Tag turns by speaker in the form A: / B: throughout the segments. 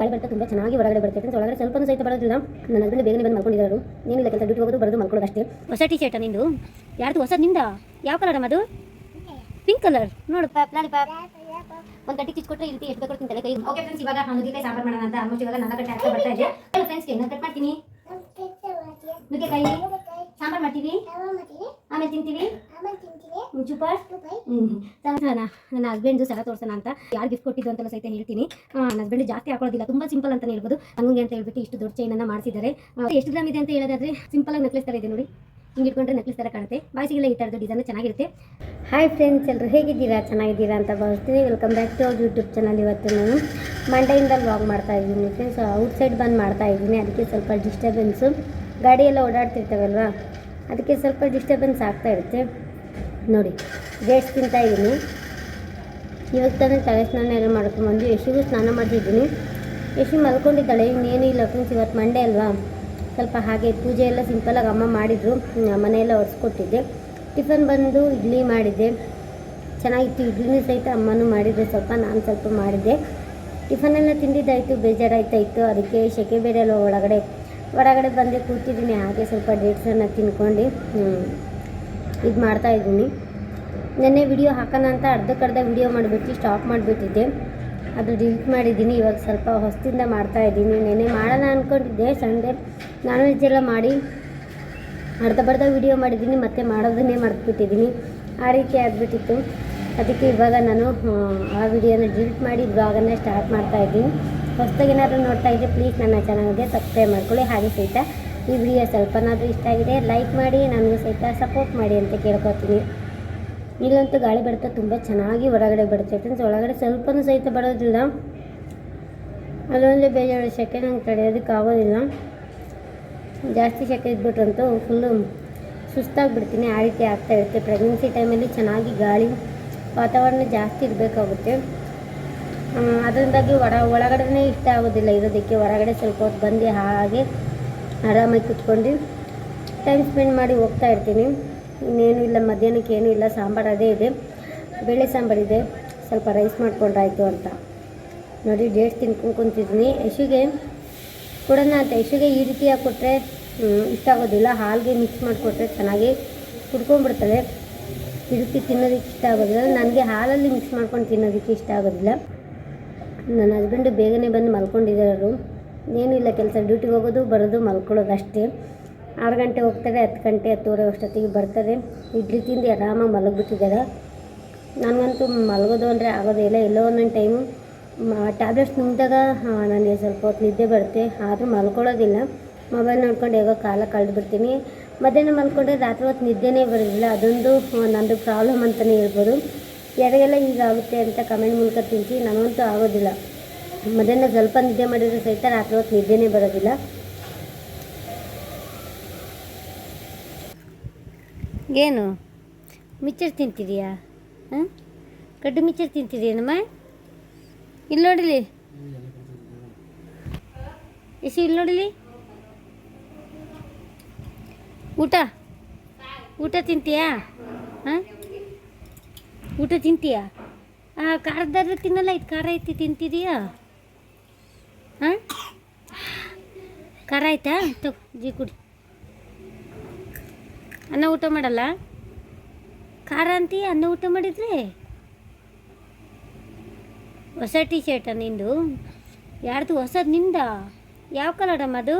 A: ಗಾಳಿ ಬರ್ತಾ ತುಂಬ ಚೆನ್ನಾಗಿ ಹೊರಗಡೆ ಬರ್ತೈತೆ. ಒಳಗಡೆ ಸ್ವಲ್ಪ ಸಹಿತ ಬರೋದಿಲ್ಲ. ನನ್ನ ಹಸ್ಬೆಂಡ್ ಬೇಗನೆ ಬಂದು ಮಲ್ಕೊಂಡಿದ್ದಾರೆ ಏನಿಲ್ಲ ಕೆಲಸ ಡ್ಯೂಟಿ ಹೋಗೋದು ಬರೋದು ಮಲ್ಕೊಳ್ಳೋದು ಅಷ್ಟೇ ಹೊಸ ಟಿ ಶರ್ಟ್ ನಿಂದು? ಯಾರ್ದು ಹೊಸ ನಿಂದ ಯಾವ ಕಲರ್ ಅದು? ಪಿಂಕ್ ಕಲರ್ ನೋಡು. ಒಂದು ಗಟ್ಟಿ ಕಿಚ್ ಕೊಟ್ಟರೆ ಈ ರೀತಿ ಎಷ್ಟು ಬೇಕು ತಿಂತಾರೆ ಕೈ. ಓಕೆ ಫ್ರೆಂಡ್ಸ್ ಇವಾಗ ನುಗ್ಗೆಕಾಯಿ ಸಾಂಬಾರು ಮಾಡೋಣ ಅಂತ ಆಲ್ಮೋಸ್ಟ್ ಇವಾಗ ನಾಲ್ಕು ಗಂಟೆ ಆಗ್ತಾ ಬರ್ತಾ ಇದೆ. ಫ್ರೆಂಡ್ಸ್ ನಾನು ಕಟ್ ಮಾಡ್ತೀನಿ? ನುಗ್ಗೆಕಾಯಿ. ಸಾಂಬಾರು ಮಾಡ್ತೀವಿ? ಆಮೇಲೆ ತಿಂತೀವಿ? ನನ್ನ ಹಸ್ಬೆಂಡ್ ಸಹ ತೋರ್ಸೋಣ ಅಂತ. ಯಾರು ಗಿಫ್ಟ್ ಕೊಟ್ಟಿದ್ದು ಅಂತೆಲ್ಲ ಸಹಿತ ಹೇಳ್ತೀನಿ. ನನ್ನ ಹಸ್ಬೆಂಡ್ ಜಾಸ್ತಿ ಹಾಕೊಳ್ಳೋದಿಲ್ಲ. ತುಂಬಾ ಸಿಂಪಲ್ ಅಂತ ಹೇಳ್ಬೋದು. ಹಂಗೆ ಅಂತ ಹೇಳ್ಬಿಟ್ಟು ಇಷ್ಟು ದೊಡ್ಡ ಚೈನ್ ಅನ್ನ ಮಾಡಿಸಿದ್ದಾರೆ. ಎಷ್ಟು ಗ್ರಾಮ್ ಇದೆ ಅಂತ ಹೇಳೋದಾದ್ರೆ ಸಿಂಪಲ್ ಆಗಿ ನೆಕ್ಲೆಸ್ ತರ ಇದೆ ನೋಡಿ. ಹಿಂಗೆ ಇಟ್ಕೊಂಡ್ರೆ ನೆಕ್ಲೆಸ್ ತರ ಕಾಣುತ್ತೆ. ಬಾಯ್ಸಿಗೆಲ್ಲ ಈ ಥರದ್ದು ಡಿಸೈನ್ ಚೆನ್ನಾಗಿರುತ್ತೆ. ಹಾಯ್ ಫ್ರೆಂಡ್ಸ್ ಎಲ್ಲರೂ ಹೇಗಿದ್ದೀರಾ? ಚೆನ್ನಾಗಿದ್ದೀರಾ ಅಂತ ಭಾವಿಸ್ತೀನಿ. ವೆಲ್ಕಮ್ ಬ್ಯಾಕ್ ಟು ಅವ್ರ ಯೂಟ್ಯೂಬ್ ಚಾನಲ್ ಇವತ್ತು ನಾನು ಮಂಡೆಯಿಂದ ವ್ಲಾಗ್ ಮಾಡ್ತಾ ಇದ್ದೀನಿ. ಫ್ರೆಂಡ್ಸ್ ಔಟ್ಸೈಡ್ ಬಂದು ಮಾಡ್ತಾ ಇದ್ದೀನಿ. ಅದಕ್ಕೆ ಸ್ವಲ್ಪ ಡಿಸ್ಟರ್ಬೆನ್ಸು ಗಾಡಿ ಎಲ್ಲ ಓಡಾಡ್ತಿರ್ತವಲ್ವಾ? ಅದಕ್ಕೆ ಸ್ವಲ್ಪ ಡಿಸ್ಟರ್ಬೆನ್ಸ್ ಆಗ್ತಾ ಇರುತ್ತೆ. ನೋಡಿ ಡೇಟ್ಸ್ ತಿಂತಾ ಇದ್ದೀನಿ. ಇವಾಗ ತಾನೇ ತಲೆ ಸ್ನಾನ ಎಲ್ಲ ಮಾಡ್ಕೊಂಬಂದು ಯಶಿಗೂ ಸ್ನಾನ ಮಾಡ್ತಿದ್ದೀನಿ. ಯಶಿ ಮಲ್ಕೊಂಡಿದ್ದಾಳೆ, ಇನ್ನೇನು ಇಲ್ಲ ಫ್ರೆಂಡ್ಸ್ ಇವತ್ತು ಮಂಡೇ ಅಲ್ವಾ? ಸ್ವಲ್ಪ ಹಾಗೆ ಪೂಜೆ ಎಲ್ಲ ಸಿಂಪಲಾಗಿ ಅಮ್ಮ ಮಾಡಿದ್ರು. ಮನೆಯೆಲ್ಲ ಒರೆಸ್ಕೊಟ್ಟಿದ್ದೆ. ಟಿಫನ್ ಬಂದು ಇಡ್ಲಿ ಮಾಡಿದ್ದೆ. ಚೆನ್ನಾಗಿತ್ತು, ಇಡ್ಲಿನೂ ಸಹಿತ ಅಮ್ಮನೂ ಮಾಡಿದ್ದೆ ಸ್ವಲ್ಪ ನಾನು ಸ್ವಲ್ಪ ಮಾಡಿದ್ದೆ. ಎಲ್ಲ ತಿಂದಿದ್ದಾಯಿತು ಬೇಜಾರಾಯ್ತಾಯಿತ್ತು ಅದಕ್ಕೆ ಸೆಕೆ ಬೇರೆ ಎಲ್ಲ ಒಳಗಡೆ ಹೊರಗಡೆ ಬಂದು ಕೂತಿದ್ದೀನಿ ಹಾಗೆ ಸ್ವಲ್ಪ ಡೇಟ್ಸನ್ನು ತಿನ್ಕೊಂಡು ಇದು ಮಾಡ್ತಾಯಿದ್ದೀನಿ ನೆನ್ನೆ ವಿಡಿಯೋ ಹಾಕೋಣ ಅಂತ ಅರ್ಧಕ್ಕರ್ಧ ವಿಡಿಯೋ ಮಾಡಿಬಿಟ್ಟು ಸ್ಟಾಪ್ ಮಾಡಿಬಿಟ್ಟಿದ್ದೆ. ಅದು ಡಿಲೀಟ್ ಮಾಡಿದ್ದೀನಿ ಇವಾಗ ಸ್ವಲ್ಪ ಹೊಸದಿಂದ ಮಾಡ್ತಾಯಿದ್ದೀನಿ ನೆನ್ನೆ ಮಾಡೋಣ ಅಂದ್ಕೊಂಡಿದ್ದೆ ಸಂಡೇ ನಾನ್ ವೆಜ್ ಎಲ್ಲ ಮಾಡಿ ಅರ್ಧ ಬರ್ಧ ವಿಡಿಯೋ ಮಾಡಿದ್ದೀನಿ ಮತ್ತೆ ಮಾಡೋದನ್ನೇ ಮಾಡಿಬಿಟ್ಟಿದ್ದೀನಿ ಆ ರೀತಿ ಆಗಿಬಿಟ್ಟಿತ್ತು. ಅದಕ್ಕೆ ಇವಾಗ ನಾನು ಆ, ವಿಡಿಯೋನ ಡಿಲೀಟ್ ಮಾಡಿ ಬ್ಲಾಗನ್ನು ಸ್ಟಾರ್ಟ್ ಮಾಡ್ತಾ ಇದ್ದೀನಿ. ಹೊಸ್ದಾಗಿ ಏನಾದರೂ ನೋಡ್ತಾ ಇದ್ದರೆ ಪ್ಲೀಸ್ ನನ್ನ ಚಾನಲ್ಗೆ ಸಬ್ಸ್ಕ್ರೈಬ್ ಮಾಡ್ಕೊಳ್ಳಿ. ಹಾಗೆ ಸಹಿತ ಈ ವಿಡಿಯೋ ಸ್ವಲ್ಪನಾದರೂ ಇಷ್ಟ ಆಗಿದೆ ಲೈಕ್ ಮಾಡಿ, ನನಗೂ ಸಹಿತ ಸಪೋರ್ಟ್ ಮಾಡಿ ಅಂತ ಕೇಳ್ಕೊತೀನಿ. ಇಲ್ಲಂತೂ ಗಾಳಿ ಬಡ್ತಾ ತುಂಬ ಚೆನ್ನಾಗಿ ಹೊರಗಡೆ ಬರುತ್ತೆ ಸೊ ಒಳಗಡೆ ಸ್ವಲ್ಪನೂ ಸಹಿತ ಬರೋದಿಲ್ಲ. ಅಲ್ಲೊಂದು ಬೇಜಾರು ಸೆಕೆ ನಂಗೆ ತಡೆಯೋದಕ್ಕೆ ಆಗೋದಿಲ್ಲ. ಜಾಸ್ತಿ ಸೆಕೆ ಇದ್ಬಿಟ್ರಂತೂ ಫುಲ್ಲು ಸುಸ್ತಾಗಿಬಿಡ್ತೀನಿ. ಆ ರೀತಿ ಆಗ್ತಾ ಇರುತ್ತೆ. ಪ್ರೆಗ್ನೆನ್ಸಿ ಟೈಮಲ್ಲಿ ಚೆನ್ನಾಗಿ ಗಾಳಿ ವಾತಾವರಣ ಜಾಸ್ತಿ ಇರಬೇಕಾಗುತ್ತೆ. ಅದರಿಂದಾಗಿ ಹೊರ ಒಳಗಡೆನೇ ಇಷ್ಟ ಆಗೋದಿಲ್ಲ. ಇರೋದಕ್ಕೆ ಹೊರಗಡೆ ಸ್ವಲ್ಪ ಹೊತ್ತು ಬಂದು ಹಾಗೆ ಆರಾಮಾಗಿ ಕುತ್ಕೊಂಡು ಟೈಮ್ ಸ್ಪೆಂಡ್ ಮಾಡಿ ಹೋಗ್ತಾ ಇರ್ತೀನಿ. ಇನ್ನೇನು ಇಲ್ಲ, ಮಧ್ಯಾಹ್ನಕ್ಕೆ ಏನೂ ಇಲ್ಲ, ಸಾಂಬಾರು ಅದೇ ಇದೆ. ಬೇಳೆ ಸಾಂಬಾರಿದೆ ಸ್ವಲ್ಪ ರೈಸ್ ಮಾಡ್ಕೊಂಡ್ರಾಯ್ತು ಅಂತ. ನೋಡಿ ಡೇಟ್ ತಿನ್ಕೊಂಡು ಕುಂತಿದ್ದೀನಿ. ಯಶುಗೆ ಕೊಡೋಣ ಅಂತ. ಯಶುಗೆ ಈ ರೀತಿಯಾಗಿ ಕೊಟ್ಟರೆ ಇಷ್ಟ ಆಗೋದಿಲ್ಲ. ಹಾಲಿಗೆ ಮಿಕ್ಸ್ ಮಾಡಿಕೊಟ್ರೆ ಚೆನ್ನಾಗಿ ಕುಡ್ಕೊಂಡ್ಬಿಡ್ತಾರೆ ರೀತಿ ತಿನ್ನೋದಕ್ಕೆ ಇಷ್ಟ ಆಗೋದಿಲ್ಲ. ನನಗೆ ಹಾಲಲ್ಲಿ ಮಿಕ್ಸ್ ಮಾಡ್ಕೊಂಡು ತಿನ್ನೋದಕ್ಕೆ ಇಷ್ಟ ಆಗೋದಿಲ್ಲ. ನನ್ನ ಹಸ್ಬೆಂಡು ಬೇಗನೆ ಬಂದು ಮಲ್ಕೊಂಡಿದ್ದಾರೆ ಏನಿಲ್ಲ ಕೆಲಸ ಡ್ಯೂಟಿಗೆ ಹೋಗೋದು, ಬರೋದು, ಮಲ್ಕೊಳ್ಳೋದು ಅಷ್ಟೇ. ಆರು ಗಂಟೆ ಹೋಗ್ತಾರೆ ಹತ್ತು ಗಂಟೆ ಹತ್ತುವರೆ ಅಷ್ಟೊತ್ತಿಗೆ ಬರ್ತಾರೆ ಇಡ್ಲಿ ತಿಂದು ಆರಾಮಾಗಿ ಮಲಗಿಬಿಟ್ಟಿದ್ದಾರೆ. ನನಗಂತೂ ಮಲಗೋದು ಅಂದರೆ ಆಗೋದೇ ಇಲ್ಲ. ಎಲ್ಲೋ ಒಂದೊಂದು ಟೈಮು ಟ್ಯಾಬ್ಲೆಟ್ಸ್ ನುಂಗಿದಾಗ ನನಗೆ ಸ್ವಲ್ಪ ಹೊತ್ತು ನಿದ್ದೆ ಬರುತ್ತೆ. ಆದರೂ ಮಲ್ಕೊಳ್ಳೋದಿಲ್ಲ. ಮೊಬೈಲ್ ನೋಡ್ಕೊಂಡು ಹೇಗೋ ಕಾಲ ಕಳೆದ್ಬಿಡ್ತೀನಿ. ಮಧ್ಯಾಹ್ನ ಮಲ್ಕೊಂಡ್ರೆ ರಾತ್ರಿ ಹೊತ್ತು ನಿದ್ದೆನೇ ಬರೋದಿಲ್ಲ. ಅದೊಂದು ನಂದು ಪ್ರಾಬ್ಲಮ್ ಅಂತಲೇ ಹೇಳ್ಬೋದು. ಯಾರಿಗೆಲ್ಲ ಹೀಗಾಗುತ್ತೆ ಅಂತ ಕಮೆಂಟ್ ಮೂಲಕ ತಿಳಿಸಿ, ನನಗಂತೂ ಆಗೋದಿಲ್ಲ. ಮಧ್ಯಾಹ್ನ ಸ್ವಲ್ಪ ನಿದ್ದೆ ಮಾಡಿದ್ರೆ ಸಹಿತ ರಾತ್ರಿ ಹೊತ್ತು ನಿದ್ದೆನೇ ಬರೋದಿಲ್ಲ. ಏನು? ಮಿಚ್ಚರ್ ತಿಂತಿದೀಯಾ? ಹಾಂ? ಕಡ್ಡು ಮಿಚ್ಚರ್ ತಿಂತಿದೀಯನಮ್ಮ? ಇಲ್ಲಿ ನೋಡಿಲಿ ಎಸಿ ಇಲ್ಲಿ ನೋಡಿಲಿ ಊಟ? ಊಟ ತಿಂತೀಯಾ? ಹಾಂ? ಊಟ ತಿಂತೀಯಾ? ಖಾರದಾದ್ರೆ ತಿನ್ನಲ್ಲ, ಇದು ಖಾರ ಐತಿ, ತಿಂತಿದೀಯಾ? ಹಾಂ ಖಾರ ಆಯ್ತಾ? ತಗೋ ಜಿ ಕುಡಿ. ಅನ್ನ ಊಟ ಮಾಡಲ್ಲ? ಖಾರ ಅಂತೀಯ, ಅನ್ನ ಊಟ ಮಾಡಿದ್ರೆ? ಹೊಸ ಟಿ ಶರ್ಟ ನಿಂದು? ಯಾರ್ದು ಹೊಸದು ನಿಂದ? ಯಾವ ಕಲರ್ ಅಮ್ಮ ಅದು?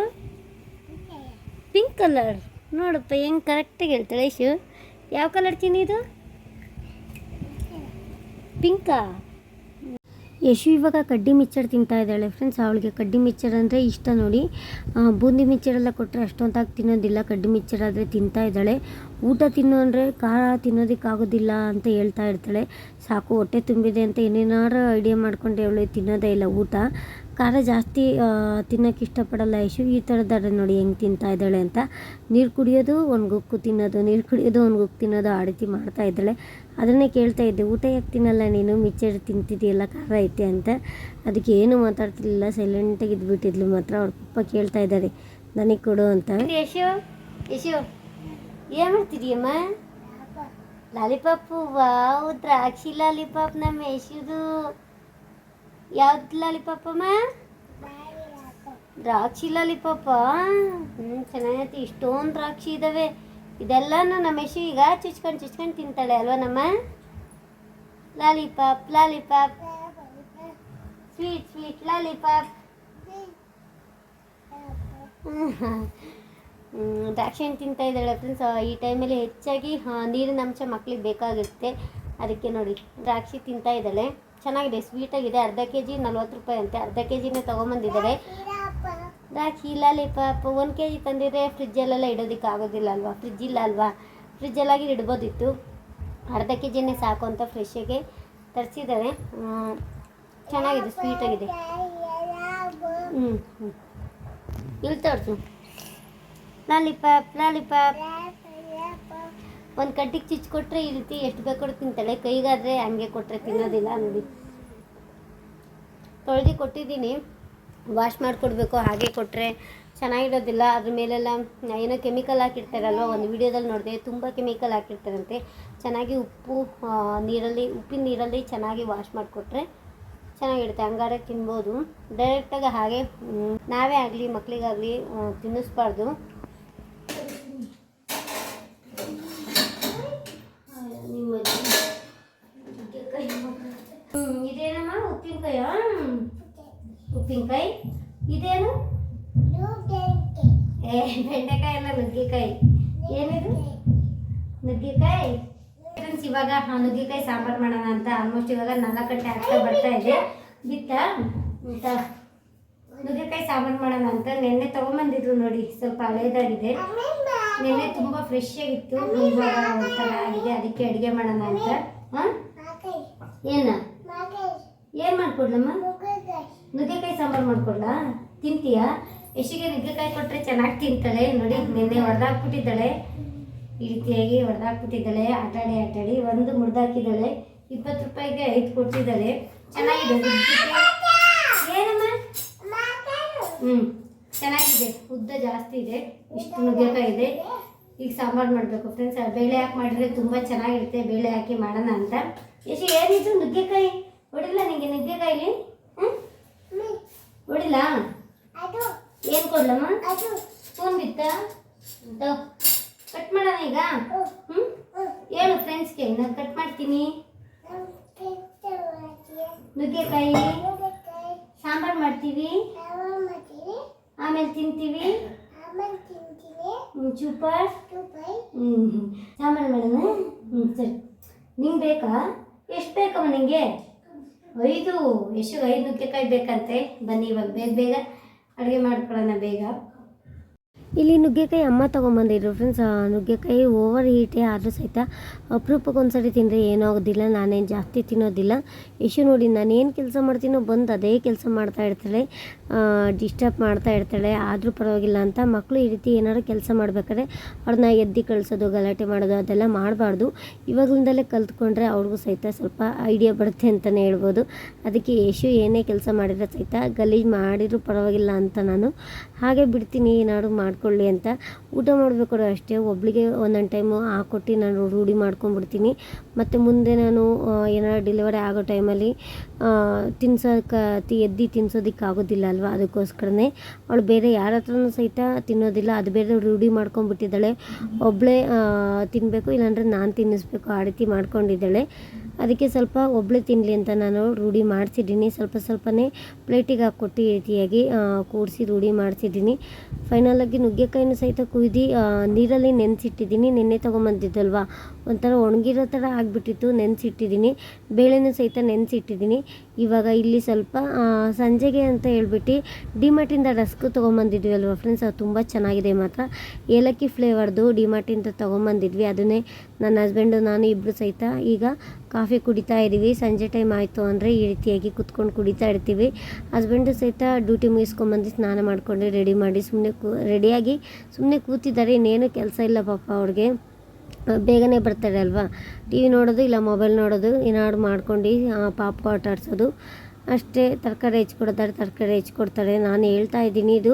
A: Pink colour. ನೋಡಪ್ಪ, ಹೆಂಗೆ ಕರೆಕ್ಟಾಗಿ ಹೇಳ್ತಾಳೆ ಯಾವ ಕಲರ್ ಚಿನ್ನಿ ಇದು? ಪಿಂಕಾ? ಯಶು ಇವಾಗ ಕಡ್ಡಿ ಮಿಚ್ಚರ್ ತಿಂತಾ ಇದ್ದಾಳೆ ಫ್ರೆಂಡ್ಸ್ ಅವಳಿಗೆ ಕಡ್ಡಿ ಮಿಚ್ಚರ್ ಅಂದರೆ ಇಷ್ಟ ನೋಡಿ. ಬೂಂದಿ ಮಿಚ್ಚರೆಲ್ಲ ಕೊಟ್ಟರೆ ಅಷ್ಟೊಂದಾಗಿ ತಿನ್ನೋದಿಲ್ಲ. ಕಡ್ಡಿ ಮಿಚ್ಚರ್ ಆದರೆ ತಿಂತಾ ಇದ್ದಾಳೆ. ಊಟ ತಿನ್ನು ಅಂದರೆ ಖಾರ ತಿನ್ನೋದಕ್ಕಾಗೋದಿಲ್ಲ ಅಂತ ಹೇಳ್ತಾ ಇರ್ತಾಳೆ. ಸಾಕು, ಹೊಟ್ಟೆ ತುಂಬಿದೆ ಅಂತ ಏನೇನಾರು ಐಡಿಯಾ ಮಾಡ್ಕೊಂಡು ಅವಳು ತಿನ್ನೋದೇ ಇಲ್ಲ ಊಟ. ಖಾರ ಜಾಸ್ತಿ ತಿನ್ನೋಕೆ ಇಷ್ಟಪಡಲ್ಲ. ಯಶು ಈ ಥರದ್ದಾರೆ ನೋಡಿ ಹೆಂಗೆ ತಿಂತಾ ಇದ್ದಾಳೆ ಅಂತ. ನೀರು ಕುಡಿಯೋದು ಒಂದು ಗುಕ್ಕು ತಿನ್ನೋದು, ನೀರು ಕುಡಿಯೋದು ಒಂದು ಗುಕ್ಕು ತಿನ್ನೋದು ಆ ರೀತಿ ಮಾಡ್ತಾ ಇದ್ದಾಳೆ. ಅದನ್ನೇ ಕೇಳ್ತಾ ಇದ್ದೆ, ಊಟ ಯಾಕೆ ತಿನ್ನಲ್ಲ ನೀನು? ಮಿಚ್ಚರ್ ತಿಂತಿದೆಯಲ್ಲ, ಖಾರ ಐತೆ ಅಂತ. ಅದಕ್ಕೆ ಏನು ಮಾತಾಡ್ತಿರ್ಲಿಲ್ಲ ಸೈಲೆಂಟಾಗಿ ಇದ್ಬಿಟ್ಟಿದ್ಲು ಮಾತ್ರ. ಅವ್ರ ಪಪ್ಪ ಕೇಳ್ತಾ ಇದ್ದಾರೆ, ನನಗೆ ಕೊಡು ಅಂತ. ಯಶು? ಯಶು, ಏನು ಮಾಡ್ತಿದೀಯಮ್ಮ? ಲಾಲಿಪಾಪು, ವಾವ್, ದ್ರಾಕ್ಷಿ ಲಾಲಿಪಾಪ್ ನಮ್ಮ ಯಶುದು. ಯಾವ್ದು ಲಾಲಿಪಾಪಮ್ಮ ದ್ರಾಕ್ಷಿ ಲಾಲಿಪಾಪ. ಹ್ಞೂ ಚೆನ್ನಾಗೈತಿ. ಇಷ್ಟೊಂದು ದ್ರಾಕ್ಷಿ ಇದ್ದಾವೆ ಇದೆಲ್ಲನೂ ನಮ್ಮ ಯಶು ಈಗ ಚುಚ್ಕೊಂಡು ಚುಚ್ಕೊಂಡು ತಿಂತಾಳೆ ಅಲ್ವಾ ನಮ್ಮ? Lollipop lollipop. Sweet sweet, lollipop. ದ್ರಾಕ್ಷಿ ಹಣ್ಣು ತಿಂತಾ ಇದ್ದಾಳೆ ಫ್ರೆಂಡ್ಸ್ ಈ ಟೈಮಲ್ಲಿ ಹೆಚ್ಚಾಗಿ ನೀರಿನ ಅಂಶ ಮಕ್ಳಿಗೆ ಬೇಕಾಗುತ್ತೆ. ಅದಕ್ಕೆ ನೋಡಿ, ದ್ರಾಕ್ಷಿ ತಿಂತಾ ಇದ್ದಾಳೆ. ಚೆನ್ನಾಗಿದೆ ಸ್ವೀಟಾಗಿದೆ ಅರ್ಧ ಕೆ ಜಿ ನಲ್ವತ್ತು ರೂಪಾಯಿ ಅಂತೆ. ಅರ್ಧ ಕೆ ಜಿನೇ ತೊಗೊಂಬಂದಿದ್ದಾರೆ ದ್ರಾಕ್ಷಿ ಪಾಪ ಒಂದು ಕೆ ಜಿ ತಂದಿದ್ದರೆ ಫ್ರಿಜ್ಜಲ್ಲೆಲ್ಲ ಇಡೋದಕ್ಕೆ ಆಗೋದಿಲ್ಲ ಅಲ್ವಾ? ಫ್ರಿಜ್ ಇಲ್ಲ ಅಲ್ವಾ? ಫ್ರಿಜ್ಜಲ್ಲಾಗಿ ಇಡ್ಬೋದಿತ್ತು. ಅರ್ಧ ಕೆ ಜಿನೇ ಸಾಕು ಅಂತ ಫ್ರೆಶ್ಶಾಗಿ ತರಿಸಿದ್ದಾರೆ. ಚೆನ್ನಾಗಿದೆ ಸ್ವೀಟಾಗಿದೆ ಹ್ಞೂ ಹ್ಞೂ ಇಲ್ಲಿ ತೋರಿಸು. Lollipop lollipop. ಒಂದು ಕಡ್ಡಿಗೆ ಚಿಚ್ ಕೊಟ್ಟರೆ ಈ ರೀತಿ ಎಷ್ಟು ಬೇಕಾದ್ರೂ ತಿಂತಾಳೆ ಕೈಗಾದರೆ ಹಂಗೆ ಕೊಟ್ಟರೆ ತಿನ್ನೋದಿಲ್ಲ ನೋಡಿ. ತೊಳೆದು ಕೊಟ್ಟಿದ್ದೀನಿ. ವಾಶ್ ಮಾಡಿಕೊಡ್ಬೇಕು, ಹಾಗೆ ಕೊಟ್ಟರೆ ಚೆನ್ನಾಗಿರೋದಿಲ್ಲ. ಅದ್ರ ಮೇಲೆಲ್ಲ ಏನೋ ಕೆಮಿಕಲ್ ಹಾಕಿರ್ತಾರಲ್ವ, ಒಂದು ವಿಡಿಯೋದಲ್ಲಿ ನೋಡಿದೆ, ತುಂಬ ಕೆಮಿಕಲ್ ಹಾಕಿರ್ತಾರಂತೆ. ಚೆನ್ನಾಗಿ ಉಪ್ಪು ನೀರಲ್ಲಿ, ಉಪ್ಪಿನ ನೀರಲ್ಲಿ ಚೆನ್ನಾಗಿ ವಾಶ್ ಮಾಡಿಕೊಟ್ರೆ ಚೆನ್ನಾಗಿರುತ್ತೆ. ಹಂಗಾರೆ ತಿನ್ಬೋದು. ಡೈರೆಕ್ಟಾಗಿ ಹಾಗೆ ನಾವೇ ಆಗಲಿ ಮಕ್ಕಳಿಗಾಗಲಿ ತಿನ್ನಿಸ್ಬಾರ್ದು ನಿಮ್ಮ ಹ್ಮ್, ಇದೇನಮ್ಮ ಉಪ್ಪಿನಕಾಯ ಉಪ್ಪಿನಕಾಯಿ ಇದೇನು ಏ ಬೆಂಡೆಕಾಯಿ ಅಲ್ಲ ನುಗ್ಗೆಕಾಯಿ ಏನಿದು ನುಗ್ಗೆಕಾಯಿ ಫ್ರೆಂಡ್ಸ್ ಇವಾಗ ನುಗ್ಗಿಕಾಯಿ ಸಾಂಬಾರು ಮಾಡೋಣ ಅಂತ ಆಲ್ಮೋಸ್ಟ್ ಇವಾಗ ನಾಲ್ಕು ಗಂಟೆ ಆಗ್ತಾ ಬರ್ತಾ ಇದೆ. ಬಿತ್ತ? ನುಗ್ಗಿಕಾಯಿ ಸಾಂಬಾರು ಮಾಡೋಣ ಅಂತ ನೆನ್ನೆ ತೊಗೊಂಬಂದಿದ್ರು ನೋಡಿ, ಸ್ವಲ್ಪ ಹಳೇದಾಗಿದೆ. ನೆನ್ನೆ ತುಂಬ ಫ್ರೆಶ್ ಆಗಿತ್ತು ಒಂಥರ ಆಗಿದೆ, ಅದಕ್ಕೆ ಅಡುಗೆ ಮಾಡೋಣ ಅಂತ. ಹಾಂ? ಏನ? ಏನು ಮಾಡ್ಕೊಡ್ಲಮ್ಮ? ನುಗ್ಗೆಕಾಯಿ ಸಾಂಬಾರು ಮಾಡ್ಕೊಡ್ಲಾ? ತಿಂತೀಯಾ? ಎಷ್ಟಿಗೆ ನುಗ್ಗೆಕಾಯಿ ಕೊಟ್ಟರೆ ಚೆನ್ನಾಗಿ ತಿಂತಾಳೆ, ನೋಡಿ, ನಿನ್ನೆ ಹೊಡೆದಾಕ್ಬಿಟ್ಟಿದ್ದಾಳೆ. ಈ ರೀತಿಯಾಗಿ ಹೊಡೆದಾಕ್ಬಿಟ್ಟಿದ್ದಾಳೆ ಆಟಾಡಿ ಆಟಾಡಿ ಒಂದು ಮುರಿದಾಕಿದ್ದಾಳೆ ಇಪ್ಪತ್ತು ರೂಪಾಯಿಗೆ ಐದು ಕೊಟ್ಟಿದ್ದಾಳೆ ಚೆನ್ನಾಗಿದೆ ಏನಮ್ಮ? ಹ್ಞೂ ಚೆನ್ನಾಗಿದೆ. ಉದ್ದ ಜಾಸ್ತಿ ಇದೆ. ಇಷ್ಟು ನುಗ್ಗೆಕಾಯಿ ಇದೆ. ಈಗ ಸಾಂಬಾರು ಮಾಡಬೇಕು ಫ್ರೆಂಡ್ಸ್ ಬೇಳೆ ಹಾಕಿ ಮಾಡಿದ್ರೆ ತುಂಬ ಚೆನ್ನಾಗಿರುತ್ತೆ. ಬೇಳೆ ಹಾಕಿ ಮಾಡೋಣ ಅಂತ. ಎಷ್ಟು ಏನಿದು? ನುಗ್ಗೆಕಾಯಿ? ಹೊಡಿಲ್ಲ ನಿಮಗೆ ನುಗ್ಗೆಕಾಯಿಲಿ? ಹ್ಞೂ ಹೊಡಿಲ್ಲ? ಏನು ಕೊಡ್ಲಮ್ಮ? ಸ್ಪೂನ್ ಬಿತ್ತ? ಕಟ್ ಮಾಡೋಣ ಈಗ? ಹ್ಞೂ ಹೇಳು ಫ್ರೆಂಡ್ಸ್ಗೆ ನಾನು ಕಟ್ ಮಾಡ್ತೀನಿ. ನುಗ್ಗೆಕಾಯಿ. ಸಾಂಬಾರು ಮಾಡ್ತೀವಿ. ಆಮೇಲೆ ತಿಂತೀವಿ. ಚೂಪರ್. ಹ್ಞೂ ಸಾಂಬಾರು ಮಾಡೋಣ? ಹ್ಞೂ ಸರಿ. ನಿಂಗೆ ಬೇಕಾ? ಎಷ್ಟು ಬೇಕಮ್ಮ ನಿಂಗೆ? ಐದು. ಎಷ್ಟು, ಐದು ನುಗ್ಗೆಕಾಯಿ ಬೇಕಂತೆ? ಬನ್ನಿ ಇವಾಗ ಬೇಗ ಬೇಗ. ಅಡುಗೆ ಮಾಡ್ಕೊಳ್ಳೋಣ ಬೇಗ. ಇಲ್ಲಿ ನುಗ್ಗೆಕಾಯಿ ಅಮ್ಮ ತೊಗೊಂಬಂದಿದ್ರು ಫ್ರೆಂಡ್ಸ್ ನುಗ್ಗೆಕಾಯಿ ಓವರ್ ಹೀಟೇ ಆದರೂ ಸಹಿತ ಅಪರೂಪಕ್ಕೆ ಒಂದ್ಸರಿ ತಿಂದರೆ ಏನೂ ಆಗೋದಿಲ್ಲ, ನಾನೇನು ಜಾಸ್ತಿ ತಿನ್ನೋದಿಲ್ಲ. ಯಶು ನೋಡಿ, ನಾನೇನು ಕೆಲಸ ಮಾಡ್ತೀನೋ ಬಂದು ಅದೇ ಕೆಲಸ ಮಾಡ್ತಾ ಇರ್ತಾಳೆ ಡಿಸ್ಟರ್ಬ್ ಮಾಡ್ತಾ ಇರ್ತಾಳೆ, ಆದರೂ ಪರವಾಗಿಲ್ಲ ಅಂತ ಮಕ್ಕಳು ಈ ರೀತಿ ಏನಾದ್ರು ಕೆಲಸ ಮಾಡಬೇಕಾದ್ರೆ ಅವ್ರನ್ನ ಎದ್ದು ಕಳಿಸೋದು, ಗಲಾಟೆ ಮಾಡೋದು, ಅದೆಲ್ಲ ಮಾಡಬಾರ್ದು. ಇವಾಗಲಿಂದಲೇ ಕಲ್ತ್ಕೊಂಡ್ರೆ ಅವ್ರಿಗೂ ಸಹಿತ ಸ್ವಲ್ಪ ಐಡಿಯಾ ಬರುತ್ತೆ ಅಂತಲೇ ಹೇಳ್ಬೋದು. ಅದಕ್ಕೆ ಯಶು ಏನೇ ಕೆಲಸ ಮಾಡಿದ್ರೆ ಸಹಿತ ಗಲೀಜು ಮಾಡಿದರೂ ಪರವಾಗಿಲ್ಲ ಅಂತ ನಾನು. ಹಾಗೆ ಬಿಡ್ತೀನಿ, ಏನಾದ್ರು ಮಾಡ್ಕೊಳ್ಳಿ ಅಂತ ಊಟ ಮಾಡಬೇಕು ಅಷ್ಟೇ. ಒಬ್ಳಿಗೆ ಒಂದೊಂದು ಟೈಮು ಹಾಕೊಟ್ಟು ನಾನು ರೂಢಿ ಮಾಡ್ಕೊಂಡ್ಬಿಡ್ತೀನಿ. ಮತ್ತು ಮುಂದೆ ನಾನು ಆ, ಏನಾದ್ರು ಡೆಲಿವರಿ ಆಗೋ ಟೈಮಲ್ಲಿ ತಿನ್ಸೋಕೆ ಎದ್ದು ತಿನ್ಸೋದಕ್ಕೆ ಆಗೋದಿಲ್ಲ ಅಲ್ವಾ? ಅದಕ್ಕೋಸ್ಕರನೇ ಅವಳು ಬೇರೆ ಯಾರ ಹತ್ರನೂ ಸಹಿತ ತಿನ್ನೋದಿಲ್ಲ. ಅದು ಬೇರೆ ರೂಢಿ ಮಾಡ್ಕೊಂಡ್ಬಿಟ್ಟಿದ್ದಾಳೆ. ಒಬ್ಬಳೇ ತಿನ್ನಬೇಕು ಇಲ್ಲಾಂದರೆ ನಾನು ತಿನ್ನಿಸ್ಬೇಕು ಆ ರೀತಿ ಮಾಡ್ಕೊಂಡಿದ್ದಾಳೆ. ಅದಕ್ಕೆ ಸ್ವಲ್ಪ ಒಬ್ಬಳೇ ತಿನ್ನಲಿ ಅಂತ ನಾನು ರೂಢಿ ಮಾಡಿಸಿದ್ದೀನಿ. ಸ್ವಲ್ಪ ಸ್ವಲ್ಪನೇ ಪ್ಲೇಟಿಗೆ ಹಾಕ್ಕೊಟ್ಟು ರೀತಿಯಾಗಿ ಕೂಡಿಸಿ ರೂಢಿ ಮಾಡಿಸಿದ್ದೀನಿ. ಫೈನಲಾಗಿ ನುಗ್ಗೆಕಾಯಿನೂ ಸಹಿತ ಕುಯ್ದು ನೀರಲ್ಲಿ ನೆನೆಸಿಟ್ಟಿದ್ದೀನಿ. ನೆನ್ನೆ ತೊಗೊಂಬಂದಿದ್ದಲ್ವಾ? ಒಂಥರ ಒಣಗಿರೋ ಥರ ಆಗಿಬಿಟ್ಟಿತ್ತು ನೆನೆಸಿಟ್ಟಿದ್ದೀನಿ ಬೇಳೆನೂ ಸಹಿತ ನೆನೆಸಿಟ್ಟಿದ್ದೀನಿ ಇವಾಗ ಇಲ್ಲಿ ಸ್ವಲ್ಪ ಸಂಜೆಗೆ ಅಂತ ಹೇಳ್ಬಿಟ್ಟು ಡಿಮಾರ್ಟಿಂದ ರಸ್ಕ್ ತೊಗೊಂಬಂದಿದ್ವಿ ಅಲ್ವಾ ಫ್ರೆಂಡ್ಸ್ ಅದು ತುಂಬ ಚೆನ್ನಾಗಿದೆ ಮಾತ್ರ. ಏಲಕ್ಕಿ ಫ್ಲೇವರ್ದು ಡಿಮಾರ್ಟಿಂದ ತೊಗೊಂಬಂದಿದ್ವಿ. ಅದನ್ನೇ ನನ್ನ ಹಸ್ಬೆಂಡು ನಾನು ಇಬ್ಬರು ಸಹಿತ ಈಗ ಕಾಫಿ ಕುಡಿತಾ ಇದ್ದೀವಿ. ಸಂಜೆ ಟೈಮ್ ಆಯಿತು ಅಂದರೆ ಈ ರೀತಿಯಾಗಿ ಕುತ್ಕೊಂಡು ಕುಡಿತಾ ಇರ್ತೀವಿ. ಹಸ್ಬೆಂಡು ಸಹಿತ ಡ್ಯೂಟಿ ಮುಗಿಸ್ಕೊಂಬಂದು ಸ್ನಾನ ಮಾಡಿಕೊಂಡು ರೆಡಿ ಮಾಡಿ ಸುಮ್ಮನೆ ಕೂ ರೆಡಿಯಾಗಿ ಸುಮ್ಮನೆ ಕೂತಿದ್ದಾರೆ. ಇನ್ನೇನು ಕೆಲಸ ಇಲ್ಲ ಪಾಪ ಅವ್ರಿಗೆ. ಬೇಗನೆ ಬರ್ತಾರೆ ಅಲ್ವಾ? ಟಿ ವಿ ನೋಡೋದು ಇಲ್ಲ ಮೊಬೈಲ್ ನೋಡೋದು ಏನಾದ್ರು ಮಾಡ್ಕೊಂಡು ಪಾಪ್ಕಾರ್ಟ್ ಆಡ್ಸೋದು ಅಷ್ಟೇ ತರಕಾರಿ ಹೆಚ್ಕೊಡ್ತಾರೆ ತರಕಾರಿ ಹೆಚ್ಕೊಡ್ತಾರೆ. ನಾನು ಹೇಳ್ತಾ ಇದ್ದೀನಿ, ಇದು